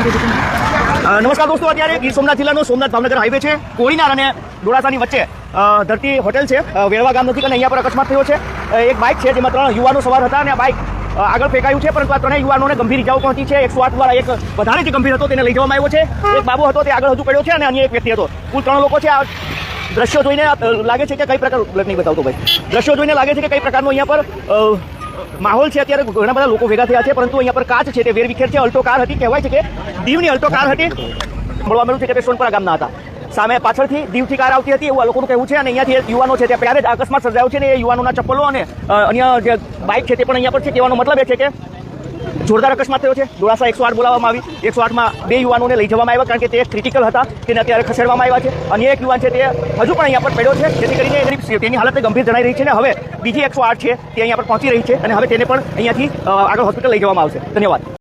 નમસ્કાર દોસ્તો, અત્યારે ગીર સોમનાથ જિલ્લાનો સોમનાથ ભાવનગર હાઈવે છે. કોળીનાર અને ડોળાસાની વચ્ચે ધરતી હોટેલ છે. વેળવા ગામ નથી અને અહીંયા પર અકસ્માત થયો છે. એક બાઇક છે, જેમાં ત્રણ યુવાનો સવાર હતા અને આ બાઇક આગળ ફેંકાયું છે, પરંતુ આ ત્રણેય યુવાનોને ગંભીર ઇજાઓ પહોંચી છે. એકસો આઠ વાળા એક વધારે જે ગંભીર હતો તેને લઈ જવામાં આવ્યો છે. એક બાબુ હતો, તે આગળ હજુ પડ્યો છે અને અન્ય એક વ્યક્તિ હતો. કુલ ત્રણ લોકો છે. આ દ્રશ્યો જોઈને લાગે છે કે કઈ પ્રકાર નહીં બતાવતો ભાઈ. દ્રશ્યો જોઈને લાગે છે કે કઈ પ્રકારનો અહીંયા પર માહોલ છે અત્યારે ઘણા બધા લોકો ભેગા થયા છે, પરંતુ અહીંયા પર કાચ છે, તે વેરવિખેર છે. અલ્ટો કાર હતી, કહેવાય છે કે દીવની અલ્ટો કાર હતી. મળવા મળ્યું છે કે તે સોનપરા ગામના હતા. સામે પાછળથી દીવથી કાર આવતી હતી એવું આ લોકોનું કહેવું છે. અને અહીંયાથી યુવાનો છે ત્યાં ત્યારે જ અકસ્માત સર્જાયો છે ને એ યુવાનોના ચપ્પલો અને અન્ય જે બાઇક છે તે પણ અહીંયા પર છે. કહેવાનો મતલબ એ છે કે જોરદાર અકસ્માત થયો છે. જોડાસા એકસો આઠ બોલાવવામાં આવી. એકસો આઠમાં બે યુવાનોને લઈ જવામાં આવ્યા કારણ કે તે ક્રિટિકલ હતા. તેને અત્યારે ખસેડવામાં આવ્યા છે. અન્ય એક યુવાન છે તે હજુ પણ અહીંયા પર પડ્યો છે. જેથી કરીને તેની હાલત ગંભીર જણાઈ રહી છે અને હવે બીજી એકસો આઠ છે તે અહીંયા પર પહોંચી રહી છે. અને હવે તેને પણ અહીંયાથી આગળ હોસ્પિટલ લઈ જવામાં આવશે. ધન્યવાદ.